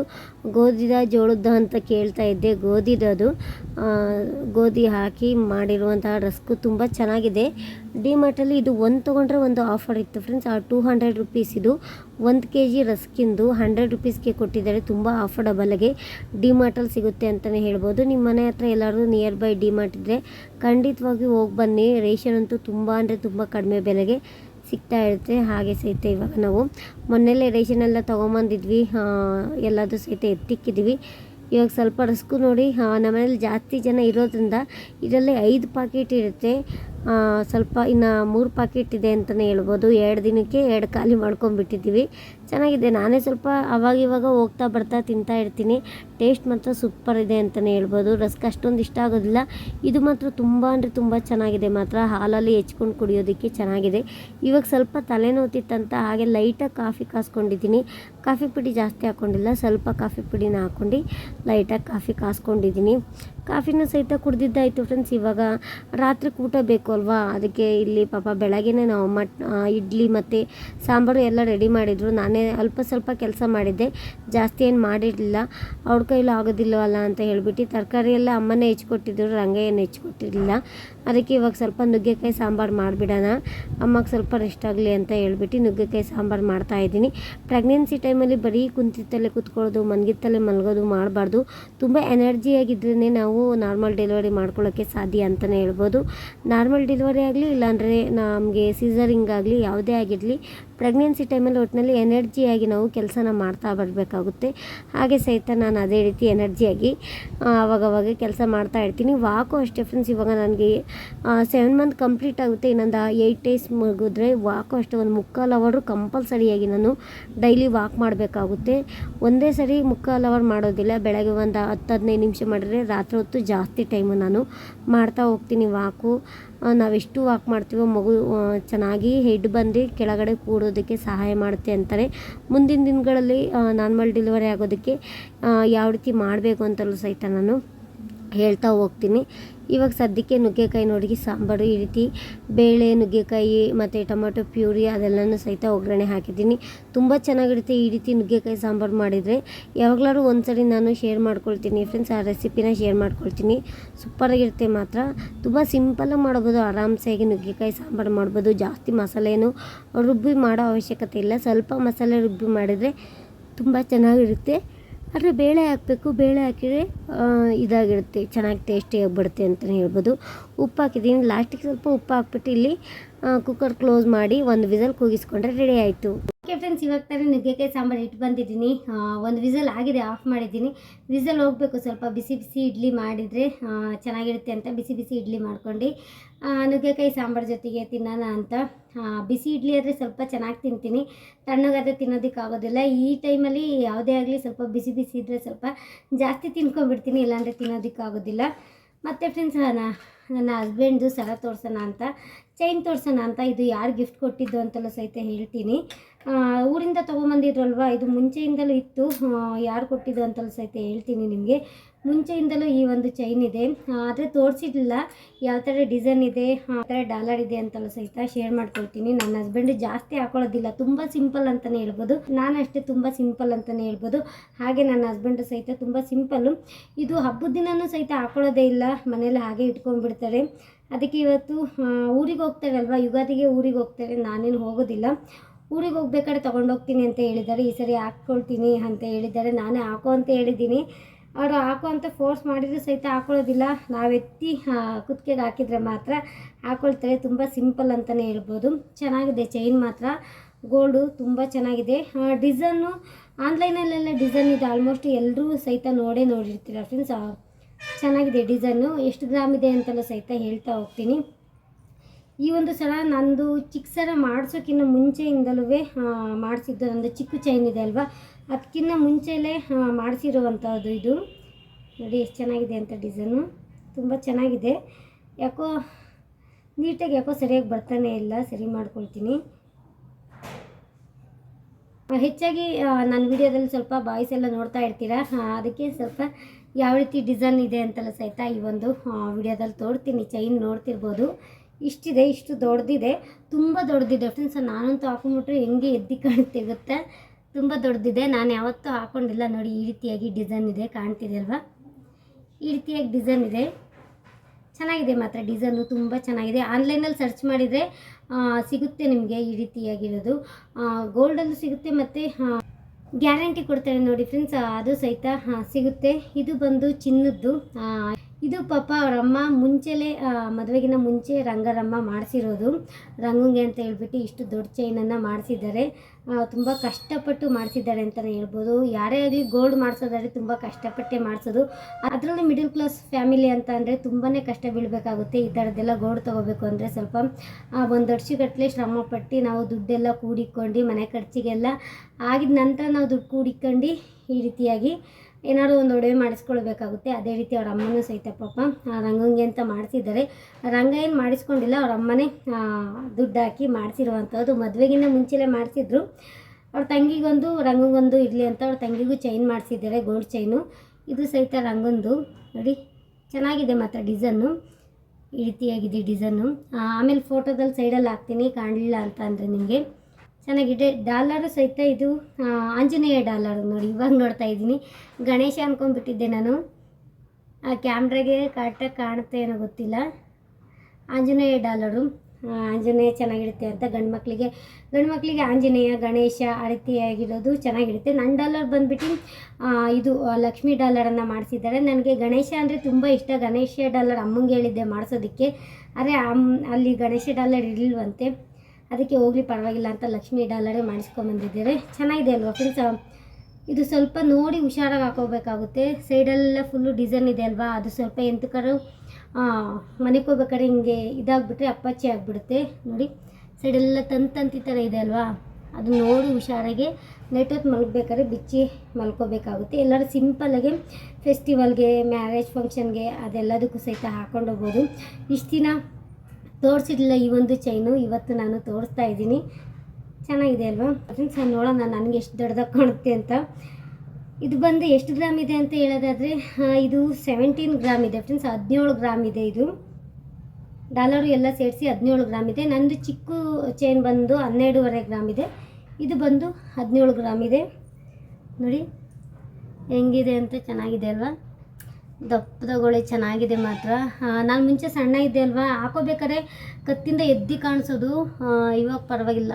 A: ಗೋಧಿದ ಜೋಳದ ಅಂತ ಕೇಳ್ತಾ ಇದ್ದೆ. ಗೋಧಿದದು ಗೋಧಿ ಹಾಕಿ ಮಾಡಿರುವಂತಹ ರಸ್ಕು ತುಂಬ ಚೆನ್ನಾಗಿದೆ. ಡಿಮಾರ್ಟಲ್ಲಿ ಇದು ಒಂದು ತೊಗೊಂಡ್ರೆ ಒಂದು ಆಫರ್ ಇತ್ತು ಫ್ರೆಂಡ್ಸ್. ಆ ಟೂ ಹಂಡ್ರೆಡ್ ರುಪೀಸ್ ಇದು ಒಂದು ಕೆ ಜಿ ರಸ್ಕಿಂದು ಹಂಡ್ರೆಡ್ ರುಪೀಸ್ಗೆ ಕೊಟ್ಟಿದ್ದಾರೆ. ತುಂಬ ಅಫೋರ್ಡಬಲ್ಗೆ ಡಿಮಾರ್ಟಲ್ಲಿ ಸಿಗುತ್ತೆ ಅಂತಲೇ ಹೇಳ್ಬೋದು. ನಿಮ್ಮ ಮನೆ ಹತ್ರ ಎಲ್ಲರೂ ನಿಯರ್ ಬೈ ಡಿಮಾರ್ಟ್ ಇದ್ದರೆ ಖಂಡಿತವಾಗಿ ಹೋಗಿ ಬನ್ನಿ. ರೇಷನ್ ಅಂತೂ ತುಂಬ ಅಂದರೆ ತುಂಬ ಕಡಿಮೆ ಬೆಲೆಗೆ. ಸಿಗ್ತಾ ಇರುತ್ತೆ, ಹಾಗೆ ಸಹಿತ ಇವಾಗ ನಾವು ಮೊನ್ನೆಲ್ಲೇ ಎಲ್ಲ ತೊಗೊಂಬಂದಿದ್ವಿ ಎಲ್ಲದೂ ಸಹಿತ ಎತ್ತಿಕ್ಕಿದ್ವಿ. ಇವಾಗ ಸ್ವಲ್ಪ ರಸ್ಕು ನೋಡಿ ನಮ್ಮ ನಮ್ಮನೇಲಿ ಜಾಸ್ತಿ ಜನ ಇರೋದ್ರಿಂದ ಇದರಲ್ಲಿ ಐದು ಪಾಕೆಟ್ ಇರುತ್ತೆ. ಸ್ವಲ್ಪ ಇನ್ನು ಮೂರು ಪಾಕೆಟ್ ಇದೆ ಅಂತಲೇ ಹೇಳ್ಬೋದು. ಎರಡು ದಿನಕ್ಕೆ ಎರಡು ಖಾಲಿ ಮಾಡ್ಕೊಂಡ್ಬಿಟ್ಟಿದ್ದೀವಿ. ಚೆನ್ನಾಗಿದೆ. ನಾನೇ ಸ್ವಲ್ಪ ಅವಾಗಿವಾಗ ಹೋಗ್ತಾ ಬರ್ತಾ ತಿಂತಾ ಇರ್ತೀನಿ. ಟೇಸ್ಟ್ ಮಾತ್ರ ಸೂಪರ್ ಇದೆ ಅಂತಲೇ ಹೇಳ್ಬೋದು. ರಸ್ಕ್ ಅಷ್ಟೊಂದು ಇಷ್ಟ ಆಗೋದಿಲ್ಲ. ಇದು ಮಾತ್ರ ತುಂಬ ಅಂದರೆ ತುಂಬ ಚೆನ್ನಾಗಿದೆ ಮಾತ್ರ. ಹಾಲಲ್ಲಿ ಹೆಚ್ಕೊಂಡು ಕುಡಿಯೋದಕ್ಕೆ ಚೆನ್ನಾಗಿದೆ. ಇವಾಗ ಸ್ವಲ್ಪ ತಲೆನೋತಿತ್ತಂತ ಹಾಗೆ ಲೈಟಾಗಿ ಕಾಫಿ ಕಾಸ್ಕೊಂಡಿದ್ದೀನಿ. ಕಾಫಿ ಪುಡಿ ಜಾಸ್ತಿ ಹಾಕ್ಕೊಂಡಿಲ್ಲ ಸ್ವಲ್ಪ ಕಾಫಿ ಪುಡಿನ ಹಾಕ್ಕೊಂಡು ಲೈಟಾಗಿ ಕಾಫಿ ಕಾಸ್ಕೊಂಡಿದ್ದೀನಿ. ಕಾಫಿನ ಸಹಿತ ಕುಡ್ದಿದ್ದಾಯಿತು ಫ್ರೆಂಡ್ಸ್ ಇವಾಗ ರಾತ್ರಿ ಊಟ ಬೇಕು ಅಲ್ವಾ? ಅದಕ್ಕೆ ಇಲ್ಲಿ ಪಾಪ ಬೆಳಗ್ಗೆನೇ ನಾವು ಮಟ್ ಇಡ್ಲಿ ಮತ್ತು ಸಾಂಬಾರು ಎಲ್ಲ ರೆಡಿ ಮಾಡಿದರು. ನಾನೇ ಅಲ್ಪ ಸ್ವಲ್ಪ ಕೆಲಸ ಮಾಡಿದ್ದೆ. ಜಾಸ್ತಿ ಏನು ಮಾಡಿರಲಿಲ್ಲ. ಅವ್ರ ಕೈಲೂ ಆಗೋದಿಲ್ಲವಲ್ಲ ಅಂತ ಹೇಳಿಬಿಟ್ಟು ತರಕಾರಿ ಎಲ್ಲ ಅಮ್ಮನೇ ಹೆಚ್ಚಿಕೊಟ್ಟಿದ್ರು ರಂಗ ಏನು ಹೆಚ್ಕೊಟ್ಟಿರಲಿಲ್ಲ. ಅದಕ್ಕೆ ಇವಾಗ ಸ್ವಲ್ಪ ನುಗ್ಗೆಕಾಯಿ ಸಾಂಬಾರು ಮಾಡಿಬಿಡೋಣ. ಅಮ್ಮಗೆ ಸ್ವಲ್ಪ ರೆಸ್ಟ್ ಆಗಲಿ ಅಂತ ಹೇಳ್ಬಿಟ್ಟು ನುಗ್ಗೆಕಾಯಿ ಸಾಂಬಾರು ಮಾಡ್ತಾ ಇದ್ದೀನಿ. ಪ್ರೆಗ್ನೆನ್ಸಿ ಟೈಮಲ್ಲಿ ಬರೀ ಕುಂತಿತ್ತಲ್ಲೇ ಕುತ್ಕೊಳ್ಳೋದು, ಮನ್ಗಿತ್ತಲ್ಲೇ ಮಲಗೋದು, ಮಾಡಬಾರ್ದು. ತುಂಬ ಎನರ್ಜಿಯಾಗಿದ್ರೇ ನಾವು ನಾರ್ಮಲ್ ಡೆಲಿವರಿ ಮಾಡ್ಕೊಳ್ಳೋಕ್ಕೆ ಸಾಧ್ಯ ಅಂತಲೇ ಹೇಳ್ಬೋದು. ನಾರ್ಮಲ್ ಡೆಲಿವರಿ ಆಗಲಿ ಇಲ್ಲಾಂದರೆ ನಮಗೆ ಸೀಸರಿಂಗ್ ಆಗಲಿ ಯಾವುದೇ ಆಗಿರಲಿ ಪ್ರೆಗ್ನೆನ್ಸಿ ಟೈಮಲ್ಲಿ ಒಟ್ಟಿನಲ್ಲಿ ಎನರ್ಜಿಯಾಗಿ ನಾವು ಕೆಲಸನ ಮಾಡ್ತಾ ಬರಬೇಕಾಗುತ್ತೆ. ಹಾಗೆ ಸಹಿತ ನಾನು ಅದೇ ರೀತಿ ಎನರ್ಜಿಯಾಗಿ ಆವಾಗವಾಗ ಕೆಲಸ ಮಾಡ್ತಾ ಇರ್ತೀನಿ. ವಾಕು ಅಷ್ಟೇ ಫ್ರೆಂಡ್ಸ್ ಇವಾಗ ನನಗೆ ಸೆವೆನ್ ಮಂತ್ ಕಂಪ್ಲೀಟ್ ಆಗುತ್ತೆ. ಇನ್ನೊಂದು ಏಯ್ಟ್ ಡೇಸ್ ಮುಗಿದ್ರೆ ವಾಕು ಅಷ್ಟೇ, ಒಂದು ಮುಕ್ಕಾಲು ಅವರು ಕಂಪಲ್ಸರಿಯಾಗಿ ನಾನು ಡೈಲಿ ವಾಕ್ ಮಾಡಬೇಕಾಗುತ್ತೆ. ಒಂದೇ ಸರಿ ಮುಕ್ಕಾಲು ಅವರ್ ಮಾಡೋದಿಲ್ಲ. ಬೆಳಗ್ಗೆ ಒಂದು ಹತ್ತು ಹದಿನೈದು ನಿಮಿಷ ಮಾಡಿದ್ರೆ ರಾತ್ರಿ ಹೊತ್ತು ಜಾಸ್ತಿ ಟೈಮು ನಾನು ಮಾಡ್ತಾ ಹೋಗ್ತೀನಿ. ವಾಕು ನಾವೆಷ್ಟು ವಾಕ್ ಮಾಡ್ತೀವೋ ಮಗು ಚೆನ್ನಾಗಿ ಹೆಡ್ ಬಂದು ಕೆಳಗಡೆ ಕೂಡೋದಕ್ಕೆ ಸಹಾಯ ಮಾಡುತ್ತೆ ಅಂತಾರೆ ಮುಂದಿನ ದಿನಗಳಲ್ಲಿ ನಾರ್ಮಲ್ ಡೆಲಿವರಿ ಆಗೋದಕ್ಕೆ ಯಾವ ರೀತಿ ಮಾಡಬೇಕು ಅಂತಲೂ ಸಹಿತ ನಾನು ಹೇಳ್ತಾ ಹೋಗ್ತೀನಿ. ಇವಾಗ ಸದ್ಯಕ್ಕೆ ನುಗ್ಗೆಕಾಯಿ ನೋಡಿ ಸಾಂಬಾರು ಈ ರೀತಿ ಬೇಳೆ, ನುಗ್ಗೆಕಾಯಿ ಮತ್ತು ಟೊಮೊಟೊ, ಪ್ಯೂರಿ ಅದೆಲ್ಲನೂ ಸಹಿತ ಒಗ್ಗರಣೆ ಹಾಕಿದ್ದೀನಿ. ತುಂಬ ಚೆನ್ನಾಗಿರುತ್ತೆ ಈ ರೀತಿ ನುಗ್ಗೆಕಾಯಿ ಸಾಂಬಾರು ಮಾಡಿದರೆ. ಯಾವಾಗಲಾದ್ರೂ ಒಂದ್ಸರಿ ನಾನು ಶೇರ್ ಮಾಡ್ಕೊಳ್ತೀನಿ ಫ್ರೆಂಡ್ಸ್ ಆ ರೆಸಿಪಿನ ಶೇರ್ ಮಾಡ್ಕೊಳ್ತೀನಿ. ಸೂಪರಾಗಿರುತ್ತೆ ಮಾತ್ರ. ತುಂಬ ಸಿಂಪಲ್ಲಾಗಿ ಮಾಡ್ಬೋದು, ಆರಾಮ್ಸೆಯಾಗಿ ನುಗ್ಗೆಕಾಯಿ ಸಾಂಬಾರು ಮಾಡ್ಬೋದು. ಜಾಸ್ತಿ ಮಸಾಲೆ ಏನು ರುಬ್ಬಿ ಮಾಡೋ ಅವಶ್ಯಕತೆ ಇಲ್ಲ. ಸ್ವಲ್ಪ ಮಸಾಲೆ ರುಬ್ಬಿ ಮಾಡಿದರೆ ತುಂಬ ಚೆನ್ನಾಗಿರುತ್ತೆ. ಆದರೆ ಬೇಳೆ ಹಾಕಬೇಕು, ಬೇಳೆ ಹಾಕಿದರೆ ಇದಾಗಿರುತ್ತೆ, ಚೆನ್ನಾಗಿ ಟೇಸ್ಟಿಯಾಗಿ ಬರುತ್ತೆ ಅಂತಲೇ ಹೇಳ್ಬೋದು. ಉಪ್ಪು ಹಾಕಿದ್ದೀನಿ ಲಾಸ್ಟಿಗೆ ಸ್ವಲ್ಪ ಉಪ್ಪು ಹಾಕ್ಬಿಟ್ಟು ಇಲ್ಲಿ ಕುಕ್ಕರ್ ಕ್ಲೋಸ್ ಮಾಡಿ ಒಂದು ವಿಸಲ್ ಕೂಗಿಸ್ಕೊಂಡ್ರೆ ರೆಡಿ ಆಯಿತು. ಓಕೆ ಫ್ರೆಂಡ್ಸ್ ಇವಾಗ ತಾನೇ ನುಗ್ಗೆಕಾಯಿ ಸಾಂಬಾರು ಇಟ್ಟು ಬಂದಿದ್ದೀನಿ. ಒಂದು ವಿಸಲ್ ಆಗಿದೆ ಆಫ್ ಮಾಡಿದ್ದೀನಿ. ವಿಸಲ್ ಹೋಗಬೇಕು, ಸ್ವಲ್ಪ ಬಿಸಿ ಬಿಸಿ ಇಡ್ಲಿ ಮಾಡಿದರೆ ಚೆನ್ನಾಗಿರುತ್ತೆ ಅಂತ ಬಿಸಿ ಬಿಸಿ ಇಡ್ಲಿ ಮಾಡ್ಕೊಂಡು ನುಗ್ಗೆಕಾಯಿ ಸಾಂಬಾರು ಜೊತೆಗೆ ತಿನ್ನೋಣ ಅಂತ. ಬಿಸಿ ಇಡ್ಲಿ ಆದರೆ ಸ್ವಲ್ಪ ಚೆನ್ನಾಗಿ ತಿಂತೀನಿ. ತಣ್ಣಗಾದರೆ ತಿನ್ನೋದಕ್ಕೆ ಆಗೋದಿಲ್ಲ. ಈ ಟೈಮಲ್ಲಿ ಯಾವುದೇ ಆಗಲಿ ಸ್ವಲ್ಪ ಬಿಸಿ ಬಿಸಿ ಇದ್ದರೆ ಸ್ವಲ್ಪ ಜಾಸ್ತಿ ತಿನ್ಕೊಂಡ್ಬಿಡ್ತೀನಿ, ಇಲ್ಲಾಂದರೆ ತಿನ್ನೋದಕ್ಕೆ ಆಗೋದಿಲ್ಲ. ಮತ್ತು ಫ್ರೆಂಡ್ಸ್ ನನ್ನ ಹಸ್ಬೆಂಡ್ದು ಸರ ತೋರ್ಸೋಣ ಅಂತ ಚೈನ್ ತೋರ್ಸೋಣ ಅಂತ ಇದು ಯಾರು ಗಿಫ್ಟ್ ಕೊಟ್ಟಿದ್ದು ಅಂತಲೂ ಸಹಿತ ಹೇಳ್ತೀನಿ. ಊರಿಂದ ತೊಗೊಂಬಂದಿದ್ರಲ್ವ? ಇದು ಮುಂಚೆಯಿಂದಲೂ ಇತ್ತು. ಯಾರು ಕೊಟ್ಟಿದ್ದು ಅಂತಲೂ ಸಹಿತ ಹೇಳ್ತೀನಿ ನಿಮಗೆ. ಮುಂಚೆಯಿಂದಲೂ ಈ ಒಂದು ಚೈನ್ ಇದೆ. ಆದರೆ ತೋರಿಸಿರಲಿಲ್ಲ. ಯಾವ ಥರ ಡಿಸೈನ್ ಇದೆ, ಆ ಥರ ಡಾಲರ್ ಇದೆ ಅಂತಲೂ ಸಹಿತ ಶೇರ್ ಮಾಡ್ಕೊಳ್ತೀನಿ. ನನ್ನ ಹಸ್ಬೆಂಡ್ ಜಾಸ್ತಿ ಹಾಕೊಳ್ಳೋದಿಲ್ಲ. ತುಂಬ ಸಿಂಪಲ್ ಅಂತಲೇ ಹೇಳ್ಬೋದು. ನಾನು ಅಷ್ಟೇ ತುಂಬ ಸಿಂಪಲ್ ಅಂತಲೇ ಹೇಳ್ಬೋದು. ಹಾಗೆ ನನ್ನ ಹಸ್ಬೆಂಡ್ ಸಹಿತ ತುಂಬ ಸಿಂಪಲ್ಲು ಇದು ಹಬ್ಬದ ದಿನವೂ ಸಹಿತ ಹಾಕೊಳ್ಳೋದೇ ಇಲ್ಲ. ಮನೇಲಿ ಹಾಗೆ ಇಟ್ಕೊಂಡ್ಬಿಡ್ತಾರೆ. ಅದಕ್ಕೆ ಇವತ್ತು ಊರಿಗೆ ಹೋಗ್ತಾರಲ್ವ? ಯುಗಾದಿಗೆ ಊರಿಗೆ ಹೋಗ್ತಾರೆ. ನಾನೇನು ಹೋಗೋದಿಲ್ಲ. ಊರಿಗೆ ಹೋಗ್ಬೇಕಾದ್ರೆ ತೊಗೊಂಡೋಗ್ತೀನಿ ಅಂತ ಹೇಳಿದ್ದಾರೆ. ಈ ಸರಿ ಹಾಕ್ಕೊಳ್ತೀನಿ ಅಂತ ಹೇಳಿದ್ದಾರೆ. ನಾನೇ ಹಾಕೋ ಅಂತ ಹೇಳಿದ್ದೀನಿ. ಅವರು ಹಾಕೋ ಅಂತ ಫೋರ್ಸ್ ಮಾಡಿದ್ರು ಸಹಿತ ಹಾಕೊಳ್ಳೋದಿಲ್ಲ. ನಾವೆತ್ತಿ ಕುತ್ತಿಗೆಗೆ ಹಾಕಿದರೆ ಮಾತ್ರ ಹಾಕ್ಕೊಳ್ತಾರೆ ತುಂಬ ಸಿಂಪಲ್ ಅಂತಲೇ ಹೇಳ್ಬೋದು. ಚೆನ್ನಾಗಿದೆ ಚೈನ್ ಮಾತ್ರ. ಗೋಲ್ಡು ತುಂಬ ಚೆನ್ನಾಗಿದೆ. ಡಿಸೈನು ಆನ್ಲೈನಲ್ಲೆಲ್ಲ ಡಿಸೈನ್ ಇದೆ. ಆಲ್ಮೋಸ್ಟ್ ಎಲ್ಲರೂ ಸಹಿತ ನೋಡೇ ನೋಡಿರ್ತೀರ ಫ್ರೆಂಡ್ಸ್ ಚೆನ್ನಾಗಿದೆ ಡಿಸೈನು ಎಷ್ಟು ಗ್ರಾಮ್ ಇದೆ ಅಂತಲೂ ಸಹಿತ ಹೇಳ್ತಾ ಹೋಗ್ತೀನಿ. ಈ ಒಂದು ಸಲ ನಂದು ಚಿಕ್ಕ ಸರ ಮಾಡಿಸೋಕ್ಕಿಂತ ಮುಂಚೆಯಿಂದಲೂ ಮಾಡಿಸಿದ್ದು ನಂದು ಚಿಕ್ಕ ಚೈನ್ ಇದೆ ಅಲ್ವಾ? ಅದಕ್ಕಿಂತ ಮುಂಚೆಲೇ ಮಾಡಿಸಿರುವಂಥದ್ದು ಇದು. ನೋಡಿ ಎಷ್ಟು ಚೆನ್ನಾಗಿದೆ ಅಂತ ಡಿಸೈನು ತುಂಬ ಚೆನ್ನಾಗಿದೆ. ಯಾಕೋ ನೀಟಾಗಿ ಯಾಕೋ ಸರಿಯಾಗಿ ಬರ್ತಾನೆ ಇಲ್ಲ, ಸರಿ ಮಾಡ್ಕೊಳ್ತೀನಿ. ಹೆಚ್ಚಾಗಿ ನನ್ನ ವಿಡಿಯೋದಲ್ಲಿ ಸ್ವಲ್ಪ ಬಾಯ್ಸ್ ಎಲ್ಲ ನೋಡ್ತಾ ಇರ್ತೀರಾ? ಅದಕ್ಕೆ ಸ್ವಲ್ಪ ಯಾವ ರೀತಿ ಡಿಸೈನ್ ಇದೆ ಅಂತೆಲ್ಲ ಸಹಿತ ಈ ಒಂದು ವಿಡಿಯೋದಲ್ಲಿ ತೋರ್ತೀನಿ ಚೈನ್ ನೋಡ್ತಿರ್ಬೋದು. ಇಷ್ಟಿದೆ, ಇಷ್ಟು ದೊಡ್ಡದಿದೆ ತುಂಬ ದೊಡ್ಡದಿದೆ ಫ್ರೆಂಡ್ಸ್ ನಾನಂತೂ ಹಾಕೊಂಡ್ಬಿಟ್ರೆ ಹೆಂಗೆ ಎದ್ದು ಗೊತ್ತಾ? ತುಂಬ ದೊಡ್ಡದಿದೆ ನಾನು ಯಾವತ್ತೂ ಹಾಕೊಂಡಿಲ್ಲ ನೋಡಿ, ಈ ರೀತಿಯಾಗಿ ಡಿಸೈನ್ ಇದೆ, ಕಾಣ್ತಿದೆ ಅಲ್ವಾ? ಈ ರೀತಿಯಾಗಿ ಡಿಸೈನ್ ಇದೆ. ಚೆನ್ನಾಗಿದೆ ಮಾತ್ರ ಡಿಸೈನು ತುಂಬ ಚೆನ್ನಾಗಿದೆ. ಆನ್ಲೈನಲ್ಲಿ ಸರ್ಚ್ ಮಾಡಿದರೆ ಸಿಗುತ್ತೆ ನಿಮಗೆ ಈ ರೀತಿಯಾಗಿರೋದು. ಗೋಲ್ಡಲ್ಲೂ ಸಿಗುತ್ತೆ ಮತ್ತು ಗ್ಯಾರಂಟಿ ಕೊಡ್ತಾರೆ ನೋಡಿ ಫ್ರೆಂಡ್ಸ್ ಅದು ಸಹಿತ ಸಿಗುತ್ತೆ. ಇದು ಬಂದು ಚಿನ್ನದ್ದು ಇದು ಪಾಪ ಅವರಮ್ಮ ಮುಂಚೆಲೇ ಮದುವೆಗಿನ ಮುಂಚೆ ರಂಗರಮ್ಮ ಮಾಡಿಸಿರೋದು. ರಂಗಂಗೆ ಅಂತ ಹೇಳ್ಬಿಟ್ಟು ಇಷ್ಟು ದೊಡ್ಡ ಚೈನನ್ನು ಮಾಡಿಸಿದ್ದಾರೆ. ತುಂಬ ಕಷ್ಟಪಟ್ಟು ಮಾಡಿಸಿದ್ದಾರೆ ಅಂತಲೇ ಹೇಳ್ಬೋದು. ಯಾರೇ ಆಗಲಿ ಗೋಲ್ಡ್ ಮಾಡಿಸೋದಾದ್ರೆ ತುಂಬ ಕಷ್ಟಪಟ್ಟೆ ಮಾಡಿಸೋದು. ಅದರಲ್ಲೂ ಮಿಡಲ್ ಕ್ಲಾಸ್ ಫ್ಯಾಮಿಲಿ ಅಂತ ಅಂದರೆ ತುಂಬಾ ಕಷ್ಟ ಬೀಳಬೇಕಾಗುತ್ತೆ. ಈ ಥರದ್ದೆಲ್ಲ ಗೋಲ್ಡ್ ತೊಗೋಬೇಕು ಅಂದರೆ ಸ್ವಲ್ಪ ಒಂದು ವರ್ಷಗಟ್ಟಲೆ ಶ್ರಮಪಟ್ಟು ನಾವು ದುಡ್ಡೆಲ್ಲ ಕೂಡಿಕೊಂಡು ಮನೆ ಖರ್ಚಿಗೆಲ್ಲ ಆಗಿದ ನಂತರ ನಾವು ದುಡ್ಡು ಕೂಡಿಕೊಂಡು ಈ ರೀತಿಯಾಗಿ ಏನಾದ್ರು ಒಂದು ಒಡವೆ ಮಾಡಿಸ್ಕೊಳ್ಬೇಕಾಗುತ್ತೆ. ಅದೇ ರೀತಿ ಅವ್ರ ಅಮ್ಮನೂ ಸಹಿತ ಪಾಪ ರಂಗಂಗೆ ಅಂತ ಮಾಡಿಸಿದ್ದಾರೆ. ರಂಗ ಏನು ಮಾಡಿಸ್ಕೊಂಡಿಲ್ಲ, ಅವ್ರ ಅಮ್ಮನೇ ದುಡ್ಡು ಹಾಕಿ ಮಾಡಿಸಿರುವಂಥದ್ದು ಮದುವೆಗಿಂತ ಮುಂಚೆಲೇ ಮಾಡಿಸಿದ್ರು. ಅವ್ರ ತಂಗಿಗೊಂದು, ರಂಗಂಗೊಂದು ಇರಲಿ ಅಂತ ಅವ್ರ ತಂಗಿಗೂ ಚೈನ್ ಮಾಡಿಸಿದ್ದಾರೆ ಗೋಲ್ಡ್ ಚೈನು ಇದು ಸಹಿತ ರಂಗಂದು. ನೋಡಿ, ಚೆನ್ನಾಗಿದೆ ಮಾತ್ರ ಡಿಸೈನು ಈ ರೀತಿಯಾಗಿದೆ ಡಿಸೈನು ಆಮೇಲೆ ಫೋಟೋದಲ್ಲಿ ಸೈಡಲ್ಲಿ ಹಾಕ್ತೀನಿ, ಕಾಣಲಿಲ್ಲ ಅಂತ ಅಂದರೆ ನಿಮಗೆ. ಚೆನ್ನಾಗಿದೆ. ಡಾಲರು ಸಹಿತ ಇದು ಆಂಜನೇಯ ಡಾಲರ್ ನೋಡಿ, ಇವಾಗ ನೋಡ್ತಾ ಇದ್ದೀನಿ. ಗಣೇಶ ಅಂದ್ಕೊಂಡ್ಬಿಟ್ಟಿದ್ದೆ ನಾನು. ಆ ಕ್ಯಾಮ್ರಾಗೆ ಕರೆಕ್ಟಾಗಿ ಕಾಣುತ್ತೆ ಏನೋ ಗೊತ್ತಿಲ್ಲ. ಆಂಜನೇಯ ಡಾಲರು ಆಂಜನೇಯ ಚೆನ್ನಾಗಿರುತ್ತೆ ಅಂತ ಗಂಡು ಮಕ್ಕಳಿಗೆ ಗಂಡು ಮಕ್ಕಳಿಗೆ ಆಂಜನೇಯ, ಗಣೇಶ ಆ ರೀತಿಯಾಗಿರೋದು ಚೆನ್ನಾಗಿರುತ್ತೆ. ನನ್ನ ಡಾಲರ್ ಬಂದುಬಿಟ್ಟು ಇದು ಲಕ್ಷ್ಮಿ ಲಕ್ಷ್ಮೀ ಡಾಲರನ್ನು ಮಾಡಿಸಿದ್ದಾರೆ. ನನಗೆ ಗಣೇಶ ಅಂದರೆ ತುಂಬ ಇಷ್ಟ. ಗಣೇಶ ಡಾಲರ್ ಅಮ್ಮಂಗೆ ಹೇಳಿದ್ದೆ ಮಾಡಿಸೋದಕ್ಕೆ. ಆದರೆ ಅಮ್ಮ ಅಲ್ಲಿ ಗಣೇಶ ಡಾಲರ್ ಇರಲಿಲ್ವಂತೆ. ಅದಕ್ಕೆ ಹೋಗಲಿ, ಪರವಾಗಿಲ್ಲ ಅಂತ ಲಕ್ಷ್ಮಿ ಡಾಲರೇ ಮಾಡಿಸ್ಕೊಂಬಂದಿದ್ದಾರೆ ಚೆನ್ನಾಗಿದೆ ಅಲ್ವಾ ಫ್ರೆಂಡ್ಸ್ ಇದು ಸ್ವಲ್ಪ ನೋಡಿ ಹುಷಾರಾಗಿ ಹಾಕೋಬೇಕಾಗುತ್ತೆ ಸೈಡೆಲ್ಲ ಫುಲ್ಲು ಡಿಸೈನ್ ಇದೆ ಅಲ್ವಾ? ಅದು ಸ್ವಲ್ಪ ಎಂತಕರು ಮನೆಗೆ ಹೋಗ್ಬೇಕಾದ್ರೆ ಹಿಂಗೆ ಇದಾಗ್ಬಿಟ್ರೆ ಅಪ್ಪಚ್ಚಿ ಆಗಿಬಿಡುತ್ತೆ. ನೋಡಿ ಸೈಡೆಲ್ಲ ತಂತಂತಿ ತಂತಿ ಥರ ಇದೆ ಅಲ್ವಾ? ಅದು ನೋಡಿ ಹುಷಾರಾಗಿ ನೈಟ್ ಹೊತ್ತು ಮಲಗಬೇಕಾದ್ರೆ ಬಿಚ್ಚಿ ಮಲ್ಕೋಬೇಕಾಗುತ್ತೆ. ಎಲ್ಲರೂ ಸಿಂಪಲ್ಲಾಗಿ ಫೆಸ್ಟಿವಲ್ಗೆ ಮ್ಯಾರೇಜ್ ಫಂಕ್ಷನ್ಗೆ ಅದೆಲ್ಲದಕ್ಕೂ ಸಹಿತ ಹಾಕೊಂಡು ಹೋಗ್ಬೋದು. ಇಷ್ಟು ದಿನ ತೋರಿಸಿರ್ಲಿಲ್ಲ ಈ ಒಂದು ಚೈನು ಇವತ್ತು ನಾನು ತೋರಿಸ್ತಾ ಇದ್ದೀನಿ. ಚೆನ್ನಾಗಿದೆ ಅಲ್ವಾ? ಫ್ರೆಂಡ್ಸ್ ನೋಡೋಣ, ನನಗೆ ಎಷ್ಟು ದೊಡ್ಡದಾಗಿ ಕಾಣುತ್ತೆ ಅಂತ. ಇದು ಬಂದು ಎಷ್ಟು ಗ್ರಾಮ್ ಇದೆ ಅಂತ ಹೇಳೋದಾದರೆ ಇದು ಸೆವೆಂಟೀನ್ ಗ್ರಾಮ್ ಇದೆ. ಫ್ರೆಂಡ್ಸ್ ಹದಿನೇಳು ಗ್ರಾಮ್ ಇದೆ ಇದು. ಡಾಲರು ಎಲ್ಲ ಸೇರಿಸಿ ಹದಿನೇಳು ಗ್ರಾಮ್ ಇದೆ. ನಂದು ಚಿಕ್ಕ ಚೈನ್ ಬಂದು ಹನ್ನೆರಡೂವರೆ ಗ್ರಾಮ್ ಇದೆ. ಇದು ಬಂದು ಹದಿನೇಳು ಗ್ರಾಮ್ ಇದೆ. ನೋಡಿ, ಹೆಂಗಿದೆ ಅಂತ ಚೆನ್ನಾಗಿದೆ ಅಲ್ವಾ? ದಪ್ಪದಗೊಳೆ ಚೆನ್ನಾಗಿದೆ ಮಾತ್ರ. ನಾನು ಮುಂಚೆ ಸಣ್ಣ ಇದ್ದೆ ಅಲ್ವಾ? ಹಾಕೋಬೇಕಾದ್ರೆ ಕತ್ತಿಂದ ಎದ್ದಿ ಕಾಣಿಸೋದು ಇವಾಗ ಪರವಾಗಿಲ್ಲ.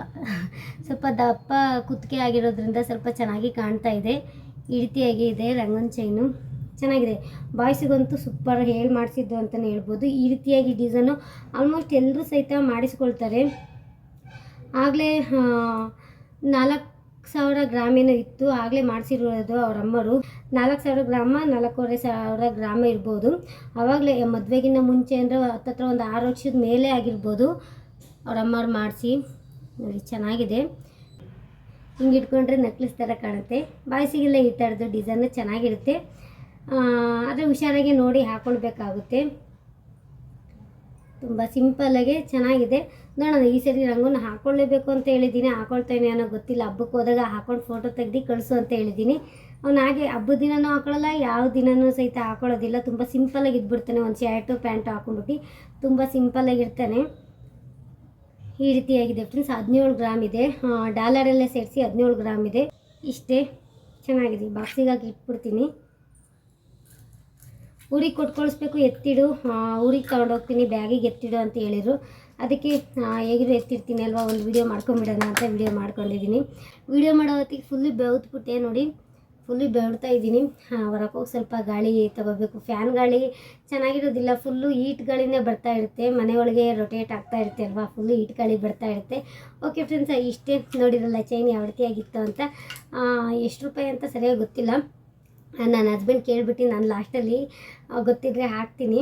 A: ಸ್ವಲ್ಪ ದಪ್ಪ ಕುತ್ತಿಗೆ ಆಗಿರೋದ್ರಿಂದ ಸ್ವಲ್ಪ ಚೆನ್ನಾಗಿ ಕಾಣ್ತಾ ಇದೆ. ಈ ರೀತಿಯಾಗಿ ಇದೆ ರಂಗನ್ ಚೈನು ಚೆನ್ನಾಗಿದೆ. ಬಾಯ್ಸಿಗಂತೂ ಸೂಪರ್ ಹೇಳಿ ಮಾಡಿಸಿದ್ದು ಅಂತಲೇ ಹೇಳ್ಬೋದು. ಈ ರೀತಿಯಾಗಿ ಡಿಸೈನು ಆಲ್ಮೋಸ್ಟ್ ಎಲ್ಲರೂ ಸಹಿತ ಮಾಡಿಸ್ಕೊಳ್ತಾರೆ. ಆಗಲೇ ನಾಲ್ಕು ಸಾವಿರ ಗ್ರಾಮೇನೋ ಇತ್ತು. ಆಗಲೇ ಮಾಡಿಸಿರೋದು ಅವರಮ್ಮರು ನಾಲ್ಕು ಸಾವಿರ ಗ್ರಾಮ, ನಾಲ್ಕೂವರೆ ಸಾವಿರ ಗ್ರಾಮ ಇರ್ಬೋದು. ಆವಾಗಲೇ ಮದುವೆಗಿಂತ ಮುಂಚೆ ಅಂದರೆ ಹತ್ತತ್ರ ಒಂದು ಆರು ವರ್ಷದ ಮೇಲೆ ಆಗಿರ್ಬೋದು. ಅವರಮ್ಮರು ಮಾಡಿಸಿ. ನೋಡಿ, ಚೆನ್ನಾಗಿದೆ. ಹಿಂಗೆ ಇಟ್ಕೊಂಡ್ರೆ ನೆಕ್ಲೆಸ್ ಥರ ಕಾಣುತ್ತೆ. ಬಾಯ್ಸಿಗೆಲ್ಲ ಈ ಥರದ್ದು ಡಿಸೈನು ಚೆನ್ನಾಗಿರುತ್ತೆ. ಆದರೆ ಹುಷಾರಾಗಿ ನೋಡಿ ಹಾಕೊಳ್ಬೇಕಾಗುತ್ತೆ. ತುಂಬ ಸಿಂಪಲ್ಲಾಗೆ ಚೆನ್ನಾಗಿದೆ. ನೋಡೋಣ, ಈ ಸರಿ ರಂಗೋನ ಹಾಕ್ಕೊಳ್ಳೇಬೇಕು ಅಂತ ಹೇಳಿದ್ದೀನಿ. ಹಾಕೊಳ್ತೇನೆ ಅನ್ನೋ ಗೊತ್ತಿಲ್ಲ. ಹಬ್ಬಕ್ಕೆ ಹೋದಾಗ ಹಾಕೊಂಡು ಫೋಟೋ ತೆಗ್ದು ಕಳಿಸು ಅಂತ ಹೇಳಿದ್ದೀನಿ. ಅವ್ನು ಹಾಗೆ ಹಬ್ಬದ ದಿನನೂ ಹಾಕೊಳ್ಳಲ್ಲ, ಯಾವ ದಿನನೂ ಸಹಿತ ಹಾಕೊಳ್ಳೋದಿಲ್ಲ. ತುಂಬ ಸಿಂಪಲಾಗಿ ಇದ್ಬಿಡ್ತಾನೆ. ಒಂದು ಶರ್ಟು ಪ್ಯಾಂಟು ಹಾಕೊಂಡ್ಬಿಟ್ಟು ತುಂಬ ಸಿಂಪಲ್ಲಾಗಿರ್ತಾನೆ ಈ ರೀತಿಯಾಗಿದೆ ಫ್ರೆಂಡ್ಸ್ ಹದಿನೇಳು ಗ್ರಾಮ್ ಇದೆ. ಡಾಲರಲ್ಲೇ ಸೇರಿಸಿ ಹದಿನೇಳು ಗ್ರಾಮ್ ಇದೆ. ಇಷ್ಟೇ. ಚೆನ್ನಾಗಿದೆ. ಬಾಕ್ಸಿಗಾಗಿ ಇಟ್ಬಿಡ್ತೀನಿ. ಊರಿಗೆ ಕೊಟ್ಕೊಳಿಸ್ಬೇಕು, ಎತ್ತಿಡು. ಊರಿಗೆ ತೊಗೊಂಡೋಗ್ತೀನಿ, ಬ್ಯಾಗಿಗೆ ಎತ್ತಿಡು ಅಂತ ಹೇಳಿದರು. ಅದಕ್ಕೆ ಹೇಗಿದ್ರು ಎತ್ತಿರ್ತೀನಿ ಅಲ್ವಾ, ಒಂದು ವೀಡಿಯೋ ಮಾಡ್ಕೊಂಬಿಡೋಣ ಅಂತ ವಿಡಿಯೋ ಮಾಡ್ಕೊಂಡಿದ್ದೀನಿ. ವಿಡಿಯೋ ಮಾಡೋ ಹೊತ್ತಿಗೆ ಫುಲ್ಲು ಬೆವ್ತ್ಬಿಟ್ಟೆ ನೋಡಿ. ಫುಲ್ಲು ಬೆಳ್ತಾ ಇದ್ದೀನಿ. ಹೊರಕೋಗಿ ಸ್ವಲ್ಪ ಗಾಳಿ ತಗೋಬೇಕು. ಫ್ಯಾನ್ ಗಾಳಿ ಚೆನ್ನಾಗಿರೋದಿಲ್ಲ. ಫುಲ್ಲು ಹೀಟ್ ಬರ್ತಾ ಇರುತ್ತೆ. ಮನೆಯೊಳಗೆ ರೊಟೇಟ್ ಆಗ್ತಾ ಇರುತ್ತೆ ಅಲ್ವಾ? ಫುಲ್ಲು ಹೀಟ್ ಗಾಳಿ ಬರ್ತಾ ಇರುತ್ತೆ. ಓಕೆ ಫ್ರೆಂಡ್ಸ್ ಇಷ್ಟೇ. ನೋಡಿರಲ್ಲ ಚೈನ್ ಯಾವ ರೀತಿಯಾಗಿತ್ತು ಅಂತ. ಎಷ್ಟು ರೂಪಾಯಿ ಅಂತ ಸರಿಯಾಗಿ ಗೊತ್ತಿಲ್ಲ. ನನ್ನ ಹಸ್ಬೆಂಡ್ ಕೇಳ್ಬಿಟ್ಟು ನಾನು ಲಾಸ್ಟಲ್ಲಿ ಗೊತ್ತಿದ್ರೆ ಹಾಕ್ತೀನಿ.